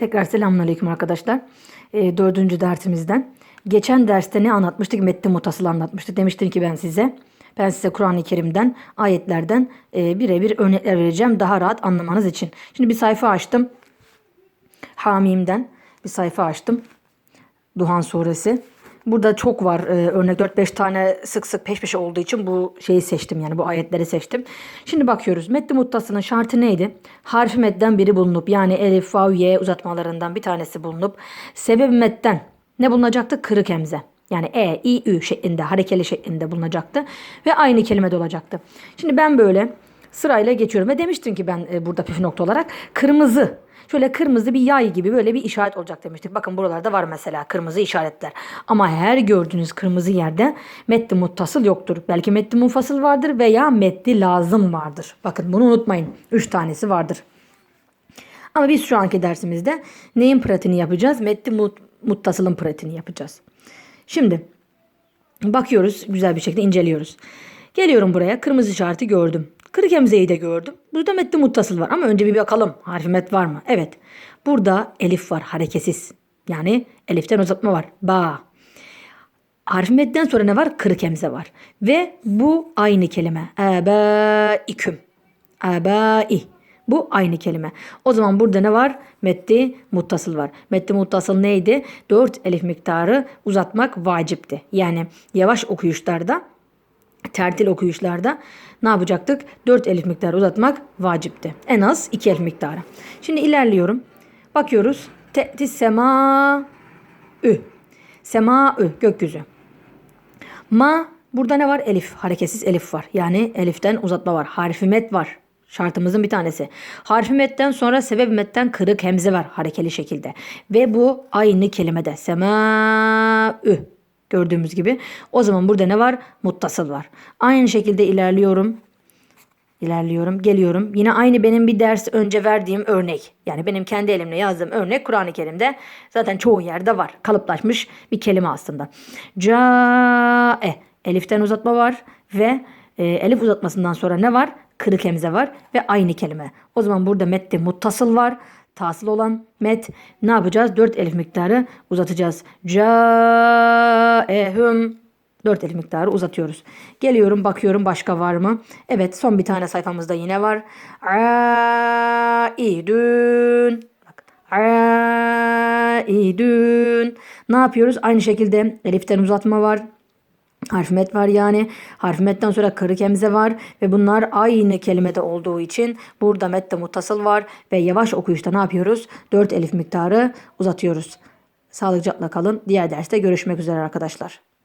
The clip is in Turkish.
Tekrar selamünaleyküm arkadaşlar. E, dördüncü dersimizden. Geçen derste ne anlatmıştık? Metni mutasıl anlatmıştık. Demiştim ki ben size. Ben size Kur'an-ı Kerim'den, ayetlerden e, birebir örnekler vereceğim. Daha rahat anlamanız için. Şimdi bir sayfa açtım. Hamim'den bir sayfa açtım. Duhan suresi. Burada çok var e, örnek 4-5 tane sık sık peş peşe olduğu için bu şeyi seçtim yani bu ayetleri seçtim. Şimdi bakıyoruz. Metni muttasının şartı neydi? Harfi medden biri bulunup yani elif, vav, ye uzatmalarından bir tanesi bulunup sebep medden ne bulunacaktı? Kırık hemze. Yani e, i, ü şeklinde, harekeli şeklinde bulunacaktı ve aynı kelimede olacaktı. Şimdi ben böyle sırayla geçiyorum ve demiştim ki ben e, burada püf nokta olarak kırmızı Şöyle kırmızı bir yay gibi böyle bir işaret olacak demiştik. Bakın buralarda var mesela kırmızı işaretler. Ama her gördüğünüz kırmızı yerde metni muttasıl yoktur. Belki metni munfasıl vardır veya metni lazım vardır. Bakın bunu unutmayın. Üç tanesi vardır. Ama biz şu anki dersimizde neyin pratiğini yapacağız? Metni mut, muttasılın pratiğini yapacağız. Şimdi bakıyoruz güzel bir şekilde inceliyoruz. Geliyorum buraya kırmızı işareti gördüm. Kırık hemzeyi de gördüm. Burada metni muttasıl var ama önce bir bakalım harfi met var mı? Evet. Burada elif var hareketsiz. Yani eliften uzatma var. Ba. Harfi metten sonra ne var? Kırık hemze var. Ve bu aynı kelime. Ebaiküm. Ebai. Bu aynı kelime. O zaman burada ne var? Metti muttasıl var. Metti muttasıl neydi? 4 elif miktarı uzatmak vacipti. Yani yavaş okuyuşlarda tertil okuyuşlarda ne yapacaktık? 4 elif miktarı uzatmak vacipti. En az 2 elif miktarı. Şimdi ilerliyorum. Bakıyoruz. Te'ti sema ü. Sema ü gökyüzü. Ma burada ne var? Elif. Hareketsiz elif var. Yani eliften uzatma var. Harfi met var. Şartımızın bir tanesi. Harfi metten sonra sebep metten kırık hemze var harekeli şekilde. Ve bu aynı kelimede. Sema ü gördüğümüz gibi. O zaman burada ne var? Muttasıl var. Aynı şekilde ilerliyorum. İlerliyorum, geliyorum. Yine aynı benim bir ders önce verdiğim örnek. Yani benim kendi elimle yazdığım örnek Kur'an-ı Kerim'de zaten çoğu yerde var. Kalıplaşmış bir kelime aslında. Ca-e. Eliften uzatma var ve e, elif uzatmasından sonra ne var? Kırık hemze var ve aynı kelime. O zaman burada mette muttasıl var tasıl olan met ne yapacağız? 4 elif miktarı uzatacağız. Caehum 4 elif miktarı uzatıyoruz. Geliyorum bakıyorum başka var mı? Evet son bir tane sayfamızda yine var. Aidün. Aidün. Ne yapıyoruz? Aynı şekilde eliften uzatma var. Harf met var yani. Harf metten sonra kırık hemze var ve bunlar aynı kelimede olduğu için burada mette muttasıl var ve yavaş okuyuşta ne yapıyoruz? 4 elif miktarı uzatıyoruz. Sağlıcakla kalın. Diğer derste görüşmek üzere arkadaşlar.